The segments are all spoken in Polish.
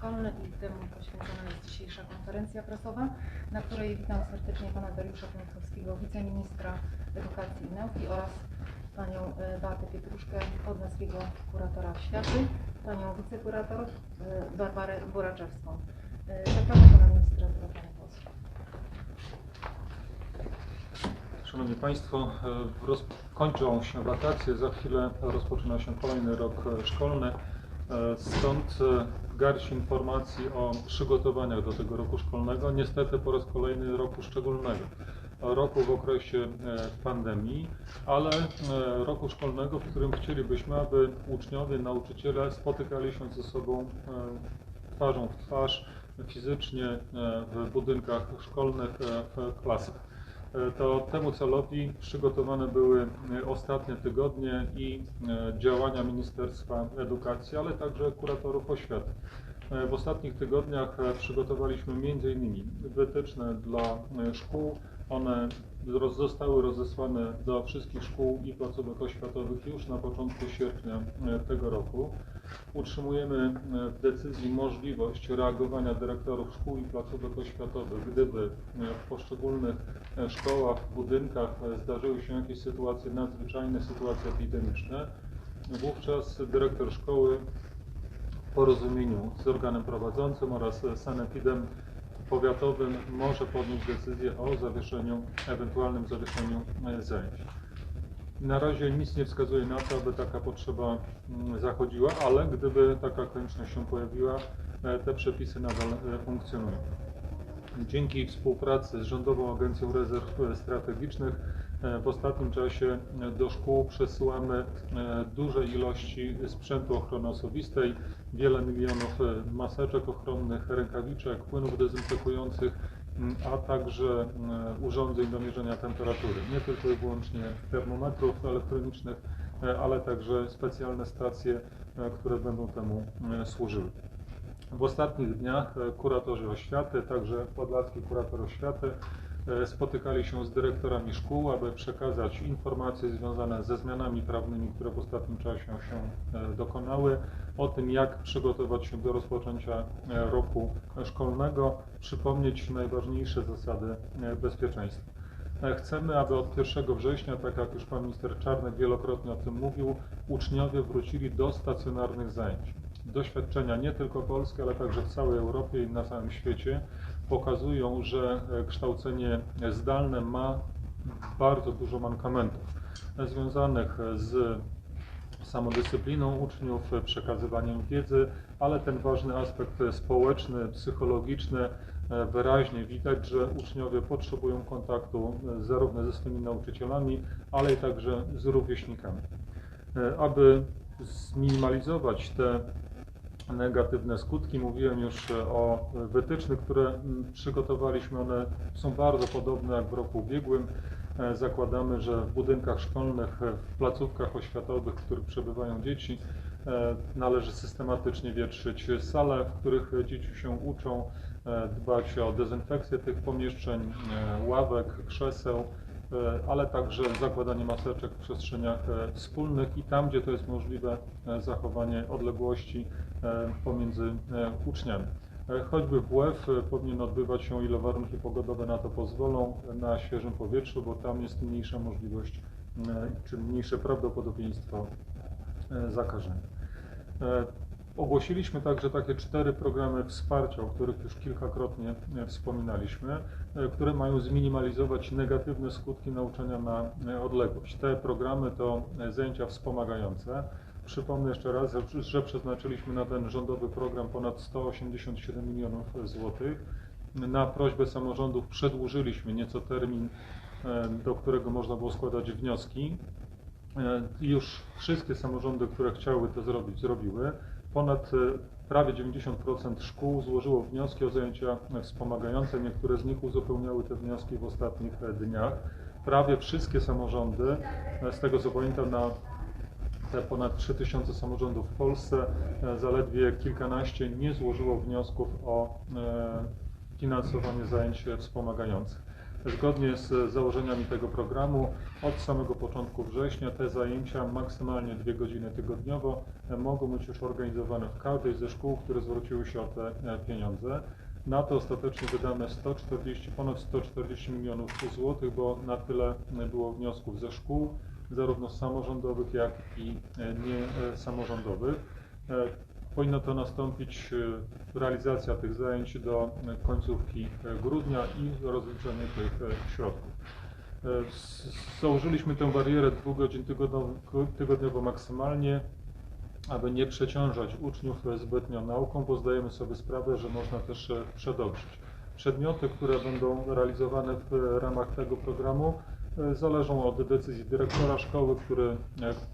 szkolny i temu poświęcona jest dzisiejsza konferencja prasowa, na której witam serdecznie pana Dariusza Piątkowskiego, wiceministra edukacji i nauki oraz panią e, Beatę Pietruszkę, Podlaskiego kuratora oświaty, panią wicekurator e, Barbarę Buraczewską. E, Zapraszam pana ministra do zabrania głosu. Szanowni Państwo, kończą się wakacje, za chwilę rozpoczyna się kolejny rok szkolny. E, Stąd e, garść informacji o przygotowaniach do tego roku szkolnego. Niestety po raz kolejny roku szczególnego. Roku w okresie e, pandemii, ale roku szkolnego, w którym chcielibyśmy, aby uczniowie, nauczyciele spotykali się ze sobą twarzą w twarz, fizycznie w budynkach szkolnych, w klasach. E, To temu celowi przygotowane były e, ostatnie tygodnie i e, działania Ministerstwa Edukacji, ale także kuratorów oświaty. W ostatnich tygodniach przygotowaliśmy m.in. wytyczne dla szkół. One zostały rozesłane do wszystkich szkół i placówek oświatowych już na początku sierpnia tego roku. Utrzymujemy e, w decyzji możliwość reagowania dyrektorów szkół i placówek oświatowych, gdyby e, w poszczególnych e, szkołach, budynkach zdarzyły się jakieś sytuacje nadzwyczajne, sytuacje epidemiczne. Wówczas dyrektor szkoły w porozumieniu z organem prowadzącym oraz sanepidem powiatowym może podjąć decyzję o zawieszeniu, ewentualnym zawieszeniu zajęć. Na razie nic nie wskazuje na to, aby taka potrzeba mm, zachodziła, ale gdyby taka konieczność się pojawiła, e, te przepisy nadal e, funkcjonują. Dzięki współpracy z Rządową Agencją Rezerw e, Strategicznych w ostatnim czasie do szkół przesyłamy duże ilości sprzętu ochrony osobistej, wiele milionów maseczek ochronnych, rękawiczek, płynów dezynfekujących, a także e, urządzeń do mierzenia temperatury. Nie tylko i wyłącznie termometrów elektronicznych, e, ale także specjalne stacje, e, które będą temu e, służyły. W ostatnich dniach kuratorzy oświaty, także podlaski kurator oświaty, spotykali się z dyrektorami szkół, aby przekazać informacje związane ze zmianami prawnymi, które w ostatnim czasie się e, dokonały, o tym, jak przygotować się do rozpoczęcia e, roku szkolnego, przypomnieć najważniejsze zasady e, bezpieczeństwa. E, Chcemy, aby od 1 września, tak jak już pan minister Czarnek wielokrotnie o tym mówił, uczniowie wrócili do stacjonarnych zajęć. Doświadczenia nie tylko polskie, ale także w całej Europie i na całym świecie pokazują, że e, kształcenie zdalne ma bardzo dużo mankamentów e, związanych z samodyscypliną uczniów, e, przekazywaniem wiedzy, ale ten ważny aspekt e, społeczny, psychologiczny e, wyraźnie widać, że uczniowie potrzebują kontaktu e, zarówno ze swoimi nauczycielami, ale i także z rówieśnikami. E, Aby zminimalizować te negatywne skutki, mówiłem już e, o wytycznych, które przygotowaliśmy. One są bardzo podobne jak w roku ubiegłym. E, Zakładamy, że w budynkach szkolnych, e, w placówkach oświatowych, w których przebywają dzieci, należy systematycznie wietrzyć sale, w których dzieci się uczą, dbać o dezynfekcję tych pomieszczeń, ławek, krzeseł, ale także zakładanie maseczek w przestrzeniach e, wspólnych i tam, gdzie to jest możliwe, e, zachowanie odległości e, pomiędzy e, uczniami. E, Choćby WF e, powinien odbywać się, ile warunki pogodowe na to pozwolą, e, na świeżym powietrzu, bo tam jest mniejsza możliwość, e, czy mniejsze prawdopodobieństwo e, zakażenia. Ogłosiliśmy także takie cztery programy wsparcia, o których już kilkakrotnie e, wspominaliśmy, e, które mają zminimalizować negatywne skutki nauczania na e, odległość. Te programy to zajęcia wspomagające. Przypomnę jeszcze raz, że- przeznaczyliśmy na ten rządowy program ponad 187 milionów złotych. Na prośbę samorządów przedłużyliśmy nieco termin, do którego można było składać wnioski. Już wszystkie samorządy, które chciały to zrobić, zrobiły. Ponad e, prawie 90% szkół złożyło wnioski o zajęcia wspomagające. Niektóre z nich uzupełniały te wnioski w ostatnich e, dniach. Prawie wszystkie samorządy, e, z tego co pamiętam, na te ponad 3000 samorządów w Polsce, zaledwie kilkanaście nie złożyło wniosków o finansowanie zajęć wspomagających. Zgodnie z założeniami tego programu od samego początku września te zajęcia maksymalnie dwie godziny tygodniowo mogą być już organizowane w każdej ze szkół, które zwróciły się o te e, pieniądze. Na to ostatecznie wydamy 140, ponad 140 milionów złotych, bo na tyle e, było wniosków ze szkół, zarówno samorządowych, jak i e, niesamorządowych. Powinno to nastąpić e, realizacja tych zajęć do e, końcówki e, grudnia i rozliczenie tych środków. Założyliśmy tę barierę dwóch godzin tygodniowo, maksymalnie, aby nie przeciążać uczniów zbytnio nauką, bo zdajemy sobie sprawę, że można też przedobrzyć. Przedmioty, które będą realizowane w ramach tego programu zależą od decyzji dyrektora szkoły, który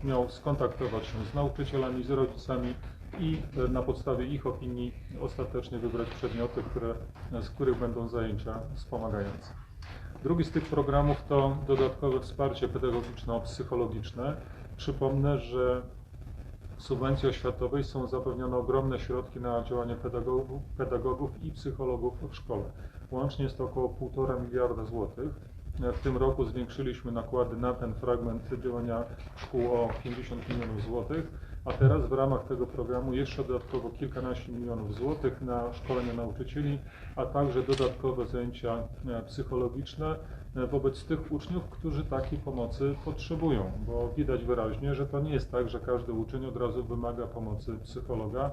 miał skontaktować się z nauczycielami, z rodzicami i e, na podstawie ich opinii ostatecznie wybrać przedmioty, które, e, z których będą zajęcia wspomagające. Drugi z tych programów to dodatkowe wsparcie pedagogiczno-psychologiczne. Przypomnę, że w subwencji oświatowej są zapewnione ogromne środki na działanie pedagogów, pedagogów i psychologów w szkole. Łącznie jest to około 1,5 miliarda złotych. W tym roku zwiększyliśmy nakłady na ten fragment działania szkół o 50 milionów złotych, a teraz w ramach tego programu jeszcze dodatkowo kilkanaście milionów złotych na szkolenie nauczycieli, a także dodatkowe zajęcia e, psychologiczne e, wobec tych uczniów, którzy takiej pomocy potrzebują, bo widać wyraźnie, że to nie jest tak, że każdy uczeń od razu wymaga pomocy psychologa.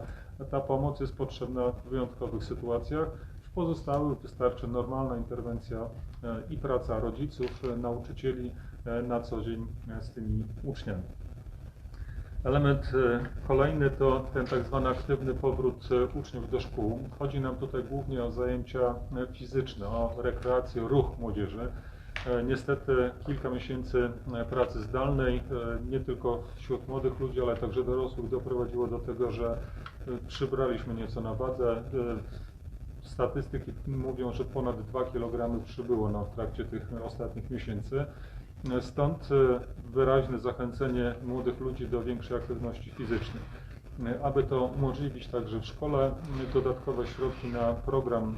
Ta pomoc jest potrzebna w wyjątkowych sytuacjach. W pozostałych wystarczy normalna interwencja i praca rodziców, e, nauczycieli e, na co dzień e, z tymi uczniami. Element e, kolejny to ten tak zwany aktywny powrót e, uczniów do szkół. Chodzi nam tutaj głównie o zajęcia e, fizyczne, o rekreację, ruch młodzieży. E, Niestety kilka miesięcy e, pracy zdalnej, e, nie tylko wśród młodych ludzi, ale także dorosłych doprowadziło do tego, że e, przybraliśmy nieco na wadze. E, Statystyki mówią, że ponad 2 kg przybyło nam w trakcie tych ostatnich miesięcy. Stąd e, wyraźne zachęcenie młodych ludzi do większej aktywności fizycznej. E, Aby to umożliwić także w szkole, m, dodatkowe środki na program,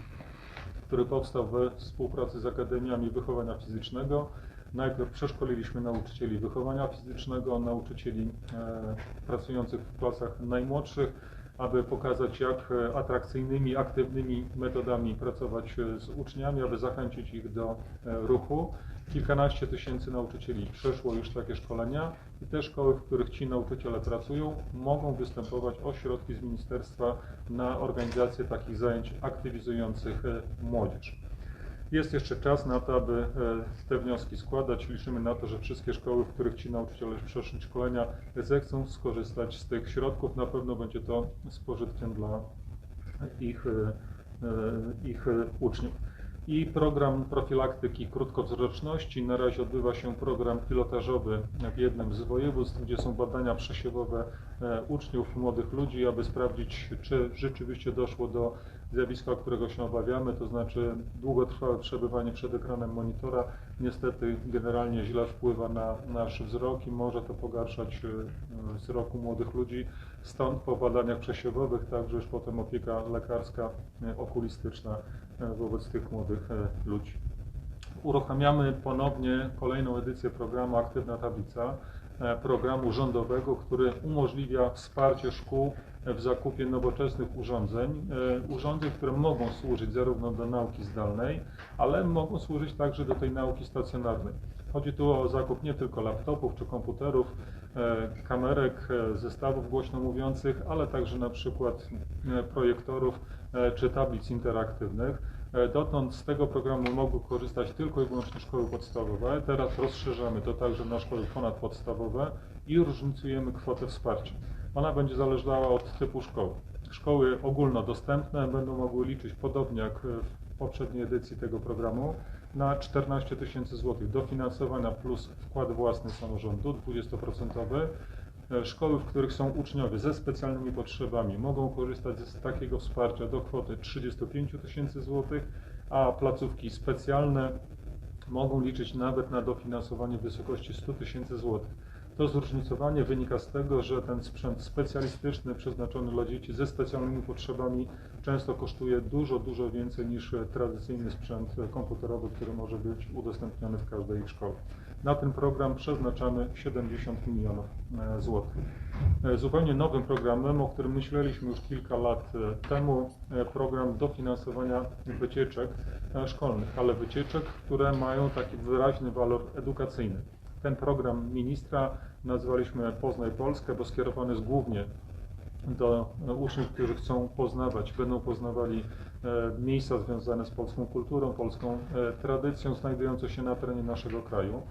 który powstał we współpracy z Akademiami Wychowania Fizycznego. Najpierw przeszkoliliśmy nauczycieli wychowania fizycznego, nauczycieli e, pracujących w klasach najmłodszych, aby pokazać, jak e, atrakcyjnymi, aktywnymi metodami pracować e, z uczniami, aby zachęcić ich do e, ruchu. Kilkanaście tysięcy nauczycieli przeszło już takie szkolenia i te szkoły, w których ci nauczyciele pracują, mogą występować o środki z ministerstwa na organizację takich zajęć aktywizujących młodzież. Jest jeszcze czas na to, aby e, te wnioski składać. Liczymy na to, że wszystkie szkoły, w których ci nauczyciele przeszli szkolenia, zechcą skorzystać z tych środków. Na pewno będzie to z pożytkiem dla ich, e, e, ich uczniów. I program profilaktyki krótkowzroczności. Na razie odbywa się program pilotażowy w jednym z województw, gdzie są badania przesiewowe uczniów, młodych ludzi, aby sprawdzić, czy rzeczywiście doszło do zjawiska, którego się obawiamy, to znaczy długotrwałe przebywanie przed ekranem monitora niestety generalnie źle wpływa na nasz wzrok i może to pogarszać e, wzroku młodych ludzi. Stąd po badaniach przesiewowych także już potem opieka lekarska, e, okulistyczna e, wobec tych młodych ludzi. Uruchamiamy ponownie kolejną edycję programu Aktywna Tablica, programu rządowego, który umożliwia wsparcie szkół w zakupie nowoczesnych urządzeń, e, urządzeń, które mogą służyć zarówno do nauki zdalnej, ale mogą służyć także do tej nauki stacjonarnej. Chodzi tu o zakup nie tylko laptopów czy komputerów, e, kamerek, e, zestawów głośno mówiących, ale także na przykład projektorów czy tablic interaktywnych. Dotąd z tego programu mogły korzystać tylko i wyłącznie szkoły podstawowe. Teraz rozszerzamy to także na szkoły ponadpodstawowe i różnicujemy kwotę wsparcia. Ona będzie zależała od typu szkoły. Szkoły ogólnodostępne będą mogły liczyć podobnie jak w poprzedniej edycji tego programu na 14 tysięcy złotych dofinansowania plus wkład własny samorządu 20%. E, Szkoły, w których są uczniowie ze specjalnymi potrzebami, mogą korzystać z takiego wsparcia do kwoty 35 tysięcy złotych, a placówki specjalne mogą liczyć nawet na dofinansowanie w wysokości 100 tysięcy złotych. To zróżnicowanie wynika z tego, że ten sprzęt specjalistyczny przeznaczony dla dzieci ze specjalnymi potrzebami często kosztuje dużo, dużo więcej niż tradycyjny sprzęt komputerowy, który może być udostępniony w każdej szkole. Na ten program przeznaczamy 70 milionów e, złotych. E, Zupełnie nowym programem, o którym myśleliśmy już kilka lat e, temu, program dofinansowania wycieczek szkolnych, ale wycieczek, które mają taki wyraźny walor edukacyjny. Ten program ministra nazwaliśmy Poznaj Polskę, bo skierowany jest głównie do e, uczniów, którzy chcą poznawać, będą poznawali e, miejsca związane z polską kulturą, polską e, tradycją znajdujące się na terenie naszego kraju.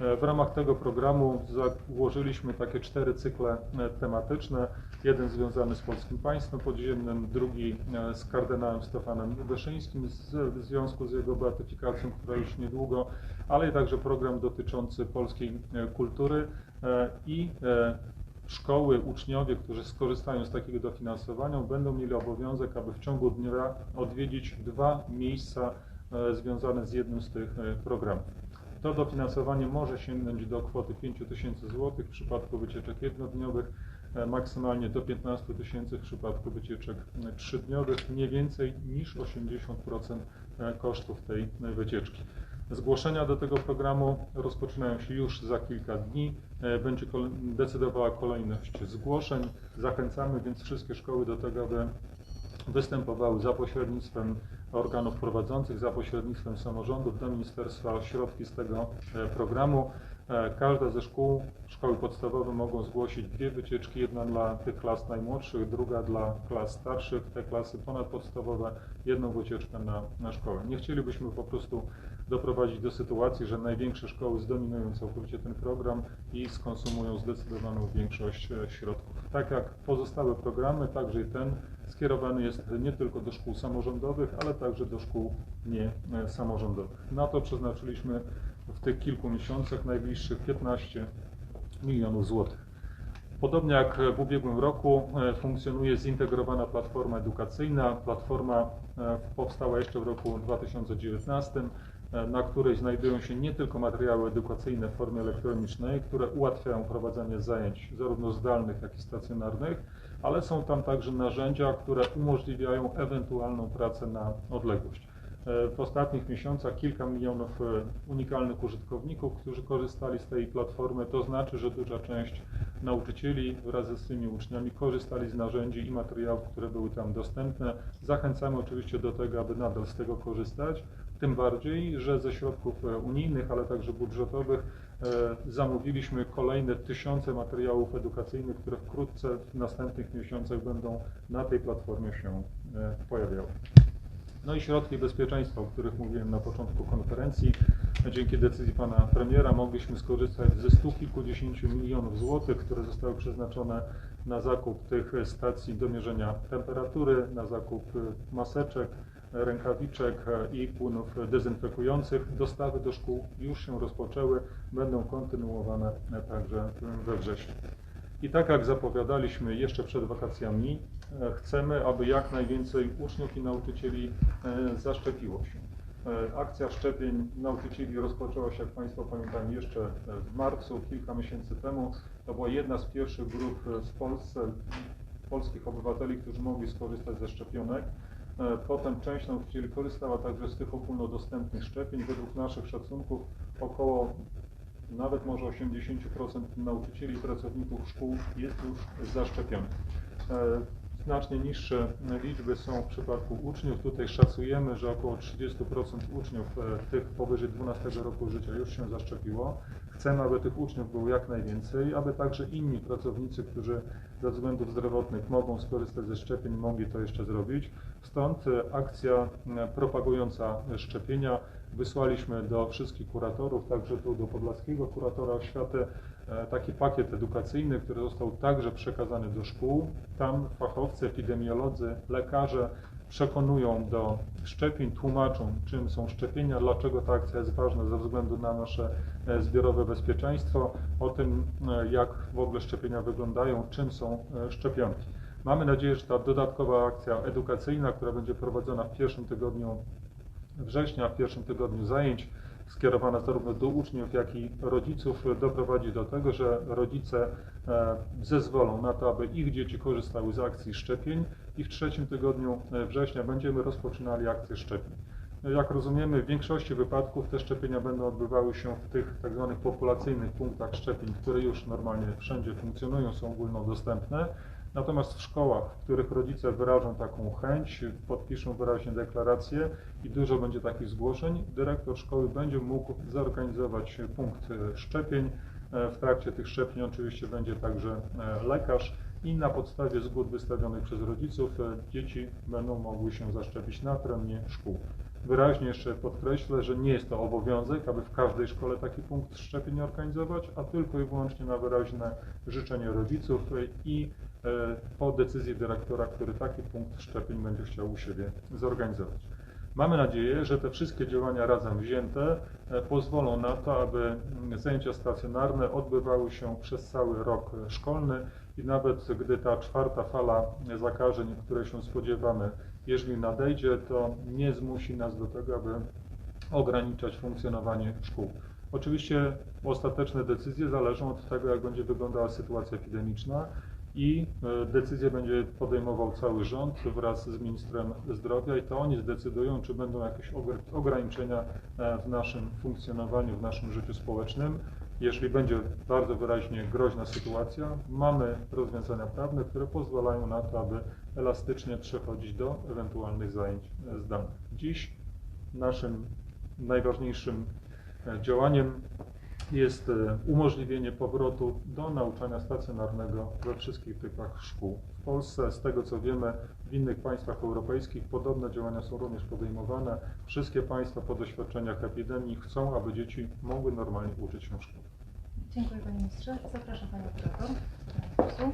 E, W ramach tego programu założyliśmy takie cztery cykle e, tematyczne. Jeden związany z polskim państwem podziemnym, drugi e, z kardynałem Stefanem Wyszyńskim w związku z jego beatyfikacją, która już niedługo, ale także program dotyczący polskiej kultury i szkoły, uczniowie, którzy skorzystają z takiego dofinansowania, będą mieli obowiązek, aby w ciągu dnia odwiedzić dwa miejsca związane z jednym z tych programów. To dofinansowanie może sięgnąć do kwoty 5 tysięcy złotych w przypadku wycieczek jednodniowych, e, maksymalnie do 15 tysięcy w przypadku wycieczek e, trzydniowych, nie więcej niż 80% e, kosztów tej wycieczki. Zgłoszenia do tego programu rozpoczynają się już za kilka dni. Będzie decydowała kolejność zgłoszeń. Zachęcamy więc wszystkie szkoły do tego, aby występowały za pośrednictwem organów prowadzących, za pośrednictwem samorządów do ministerstwa o środki z tego e, programu. E, Każda ze szkół, szkoły podstawowe mogą zgłosić dwie wycieczki, jedna dla tych klas najmłodszych, druga dla klas starszych, te klasy ponadpodstawowe, jedną wycieczkę na, na szkołę. Nie chcielibyśmy po prostu doprowadzić do sytuacji, że największe szkoły zdominują całkowicie ten program i skonsumują zdecydowaną większość e, środków. Tak jak pozostałe programy, także i ten skierowany jest nie tylko do szkół samorządowych, ale także do szkół niesamorządowych. Na to przeznaczyliśmy w tych kilku miesiącach najbliższych 15 milionów złotych. Podobnie jak w ubiegłym roku e, funkcjonuje zintegrowana platforma edukacyjna. Platforma e, powstała jeszcze w roku 2019, e, na której znajdują się nie tylko materiały edukacyjne w formie elektronicznej, które ułatwiają prowadzenie zajęć zarówno zdalnych, jak i stacjonarnych, ale są tam także narzędzia, które umożliwiają ewentualną pracę na odległość. E, W ostatnich miesiącach kilka milionów e, unikalnych użytkowników, którzy korzystali z tej platformy. To znaczy, że duża część nauczycieli wraz ze swoimi uczniami korzystali z narzędzi i materiałów, które były tam dostępne. Zachęcamy oczywiście do tego, aby nadal z tego korzystać. Tym bardziej, że ze środków e, unijnych, ale także budżetowych e, zamówiliśmy kolejne tysiące materiałów edukacyjnych, które wkrótce w następnych miesiącach będą na tej platformie się e, pojawiały. No i środki bezpieczeństwa, o których mówiłem na początku konferencji. Dzięki decyzji pana premiera mogliśmy skorzystać ze stu kilkudziesięciu milionów złotych, które zostały przeznaczone na zakup tych stacji do mierzenia temperatury, na zakup maseczek, rękawiczek e, i płynów dezynfekujących. Dostawy do szkół już się rozpoczęły, będą kontynuowane e, także we wrześniu. I tak jak zapowiadaliśmy jeszcze przed wakacjami, e, chcemy, aby jak najwięcej uczniów i nauczycieli zaszczepiło się. Akcja szczepień nauczycieli rozpoczęła się, jak Państwo pamiętają, jeszcze w marcu, kilka miesięcy temu. To była jedna z pierwszych grup z Polsce, polskich obywateli, którzy mogli skorzystać ze szczepionek. E, Potem część nauczycieli korzystała także z tych ogólnodostępnych szczepień. Według naszych szacunków około nawet może 80% nauczycieli i pracowników szkół jest już zaszczepionych. E, Znacznie niższe liczby są w przypadku uczniów. Tutaj szacujemy, że około 30% uczniów e, tych powyżej 12 roku życia już się zaszczepiło. Chcemy, aby tych uczniów było jak najwięcej, aby także inni pracownicy, którzy ze względów zdrowotnych mogą skorzystać ze szczepień, mogli to jeszcze zrobić. Stąd e, akcja e, propagująca szczepienia. Wysłaliśmy do wszystkich kuratorów, także tu do podlaskiego kuratora oświaty, e, taki pakiet edukacyjny, który został także przekazany do szkół. Tam fachowcy, epidemiolodzy, lekarze przekonują do szczepień, tłumaczą, czym są szczepienia, dlaczego ta akcja jest ważna ze względu na nasze zbiorowe bezpieczeństwo, o tym, jak w ogóle szczepienia wyglądają, czym są szczepionki. Mamy nadzieję, że ta dodatkowa akcja edukacyjna, która będzie prowadzona w pierwszym tygodniu września, w pierwszym tygodniu zajęć, skierowana zarówno do uczniów, jak i rodziców, doprowadzi do tego, że rodzice e, zezwolą na to, aby ich dzieci korzystały z akcji szczepień i w trzecim tygodniu e, września będziemy rozpoczynali akcję szczepień. Jak rozumiemy, w większości wypadków te szczepienia będą odbywały się w tych tak zwanych populacyjnych punktach szczepień, które już normalnie wszędzie funkcjonują, są ogólnodostępne. Natomiast w szkołach, w których rodzice wyrażą taką chęć, podpiszą wyraźnie deklarację i dużo będzie takich zgłoszeń, dyrektor szkoły będzie mógł zorganizować punkt szczepień. E, W trakcie tych szczepień oczywiście będzie także e, lekarz i na podstawie zgód wystawionych przez rodziców e, dzieci będą mogły się zaszczepić na terenie szkół. Wyraźnie jeszcze podkreślę, że nie jest to obowiązek, aby w każdej szkole taki punkt szczepień organizować, a tylko i wyłącznie na wyraźne życzenie rodziców i po decyzji dyrektora, który taki punkt szczepień będzie chciał u siebie zorganizować. Mamy nadzieję, że te wszystkie działania razem wzięte e, pozwolą na to, aby mm, zajęcia stacjonarne odbywały się przez cały rok szkolny i nawet gdy ta czwarta fala zakażeń, której się spodziewamy, jeżeli nadejdzie, to nie zmusi nas do tego, aby ograniczać funkcjonowanie szkół. Oczywiście ostateczne decyzje zależą od tego, jak będzie wyglądała sytuacja epidemiczna i e, decyzję będzie podejmował cały rząd wraz z ministrem zdrowia i to oni zdecydują, czy będą jakieś ogr- ograniczenia e, w naszym funkcjonowaniu, w naszym życiu społecznym. Jeśli będzie bardzo wyraźnie groźna sytuacja, mamy rozwiązania prawne, które pozwalają na to, aby elastycznie przechodzić do ewentualnych zajęć e, zdalnych. Dziś naszym najważniejszym działaniem jest e, umożliwienie powrotu do nauczania stacjonarnego we wszystkich typach szkół. W Polsce, z tego co wiemy, w innych państwach europejskich podobne działania są również podejmowane. Wszystkie państwa po doświadczeniach epidemii chcą, aby dzieci mogły normalnie uczyć się w szkole. Dziękuję Panie Ministrze. Zapraszam Panią. Proszę.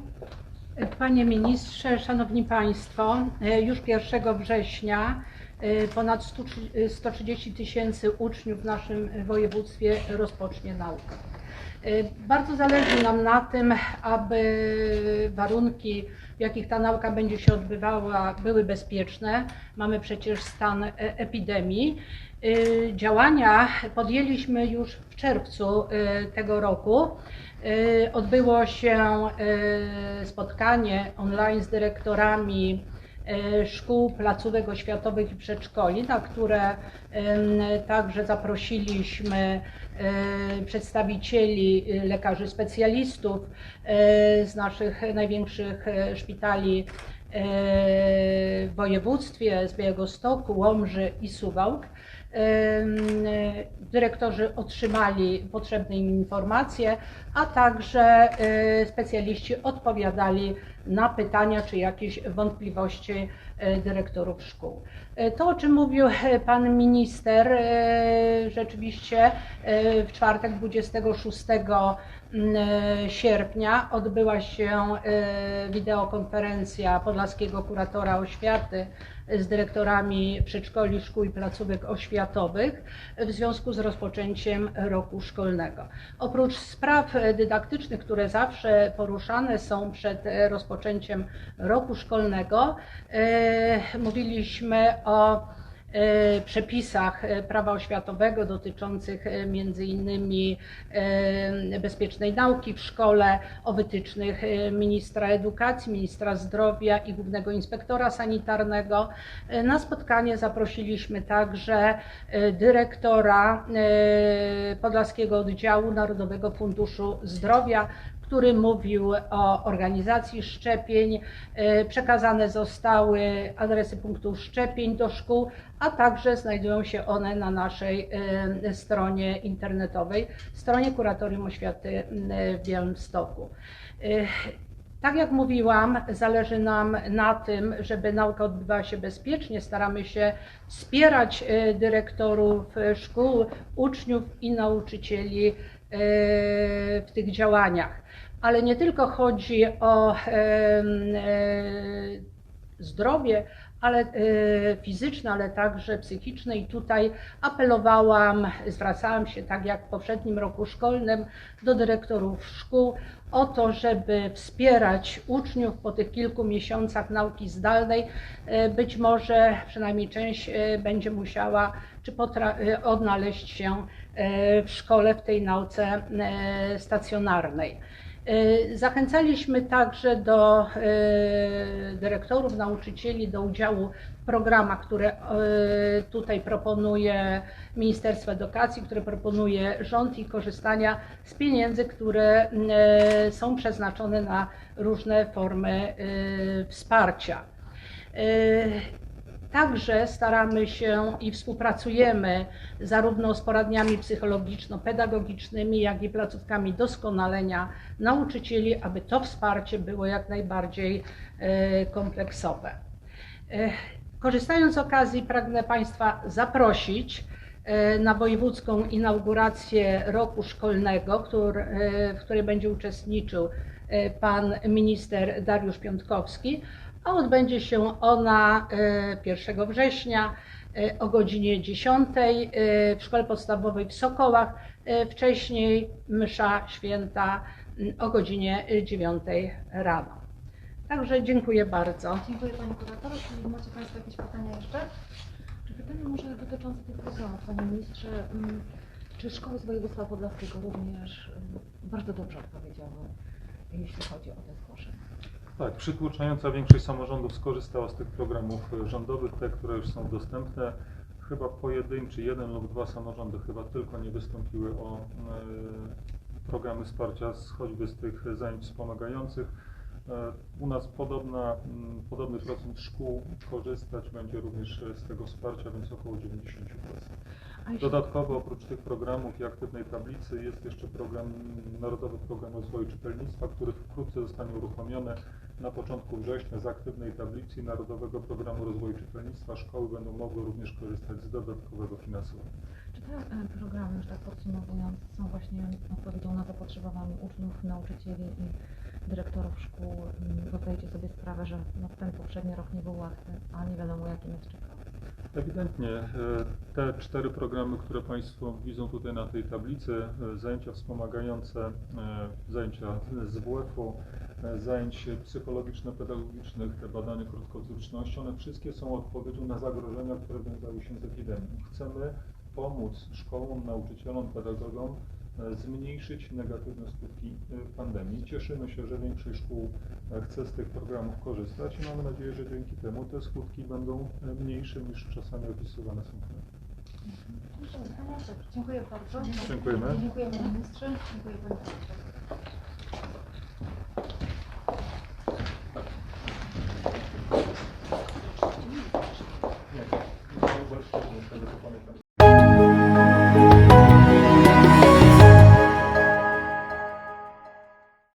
Panie Ministrze, Szanowni Państwo, e, już 1 września ponad 100 e, 130 tysięcy uczniów w naszym województwie rozpocznie naukę. E, Bardzo zależy nam na tym, aby warunki, w jakich ta nauka będzie się odbywała, były bezpieczne. Mamy przecież stan e, epidemii. Działania podjęliśmy już w czerwcu tego roku. Odbyło się spotkanie online z dyrektorami szkół, placówek oświatowych i przedszkoli, na które także zaprosiliśmy e, przedstawicieli e, lekarzy specjalistów e, z naszych największych e, szpitali e, w województwie, z Białegostoku, Łomży i Suwałk. Em, Dyrektorzy otrzymali potrzebne im informacje, a także e, specjaliści odpowiadali na pytania czy jakieś wątpliwości e, dyrektorów szkół. To, o czym mówił pan minister, rzeczywiście w czwartek 26 mm, e, sierpnia odbyła się e, wideokonferencja Podlaskiego Kuratora Oświaty z dyrektorami przedszkoli, szkół i placówek oświatowych w związku z rozpoczęciem roku szkolnego. Oprócz spraw dydaktycznych, które zawsze poruszane są przed rozpoczęciem roku szkolnego, e, mówiliśmy o przepisach e, prawa oświatowego dotyczących e, między innymi e, bezpiecznej nauki w szkole, o wytycznych e, ministra edukacji, ministra zdrowia i głównego inspektora sanitarnego. E, Na spotkanie zaprosiliśmy także e, dyrektora e, Podlaskiego Oddziału Narodowego Funduszu Zdrowia, który mówił o organizacji szczepień. E, Przekazane zostały adresy punktów szczepień do szkół, a także znajdują się one na naszej e, stronie internetowej, stronie Kuratorium Oświaty w Białymstoku. Tak jak mówiłam, zależy nam na tym, żeby nauka odbywała się bezpiecznie. Staramy się wspierać e, dyrektorów e, szkół, uczniów i nauczycieli e, w tych działaniach. Ale nie tylko chodzi o e, zdrowie, ale e, fizyczne, ale także psychiczne i tutaj apelowałam, zwracałam się tak jak w poprzednim roku szkolnym do dyrektorów szkół o to, żeby wspierać uczniów po tych kilku miesiącach nauki zdalnej. E, Być może przynajmniej część e, będzie musiała czy e, odnaleźć się e, w szkole w tej nauce e, stacjonarnej. E, Zachęcaliśmy także do e, dyrektorów, nauczycieli do udziału w programach, które e, tutaj proponuje Ministerstwo Edukacji, które proponuje rząd i korzystania z pieniędzy, które są przeznaczone na różne formy wsparcia. Także staramy się i współpracujemy zarówno z poradniami psychologiczno-pedagogicznymi, jak i placówkami doskonalenia nauczycieli, aby to wsparcie było jak najbardziej e, kompleksowe. E, Korzystając z okazji, pragnę Państwa zaprosić e, na wojewódzką inaugurację roku szkolnego, w której będzie uczestniczył pan minister Dariusz Piątkowski, a odbędzie się ona e, 1 września e, o godzinie 10 e, w Szkole Podstawowej w Sokołach. E, Wcześniej msza święta o godzinie 9 rano. Także dziękuję bardzo. Dziękuję Pani Kurator. Czy macie Państwo jakieś pytania jeszcze? Czy pytanie może dotyczące tych programów, Panie Ministrze, mm, czy szkoły z województwa podlaskiego również mm, bardzo dobrze odpowiedziały, jeśli chodzi o te zgłoszenia? Tak, przytłaczająca większość samorządów skorzystała z tych programów rządowych, te, które już są dostępne. Chyba pojedynczy, jeden lub dwa samorządy chyba tylko nie wystąpiły o e, programy wsparcia, z, choćby z tych zajęć wspomagających. E, U nas podobna, podobny procent szkół korzystać będzie również z tego wsparcia, więc około 90%. A jeśli, Dodatkowo oprócz tych programów i aktywnej tablicy jest jeszcze program, Narodowy Program Rozwoju Czytelnictwa, który wkrótce zostanie uruchomiony na początku września z aktywnej tablicy Narodowego Programu Rozwoju Czytelnictwa. Szkoły będą mogły również korzystać z dodatkowego finansowania. czy te e, programy, już tak podsumowując, są właśnie odpowiedzią na zapotrzebowanie uczniów, nauczycieli i dyrektorów szkół? Mm, Bo zdajecie sobie sprawę, że no, ten poprzedni rok nie był łatwy, a nie wiadomo jaki nas czeka. Evidentnie e, te cztery programy, które Państwo widzą tutaj na tej tablicy, e, zajęcia wspomagające, e, zajęcia z WF-u, zajęć psychologiczno-pedagogicznych, te badania krótkowzroczności, one wszystkie są odpowiedzią na zagrożenia, które wiązały się z epidemią. Chcemy pomóc szkołom, nauczycielom, pedagogom zmniejszyć negatywne skutki e, pandemii. Cieszymy się, że większość szkół e, chce z tych programów korzystać i mamy nadzieję, że dzięki temu te skutki będą e, mniejsze niż czasami opisywane są. Dziękuję bardzo. Dziękujemy. Dziękuję Panie Ministrze. Dziękuję Pani Kurator.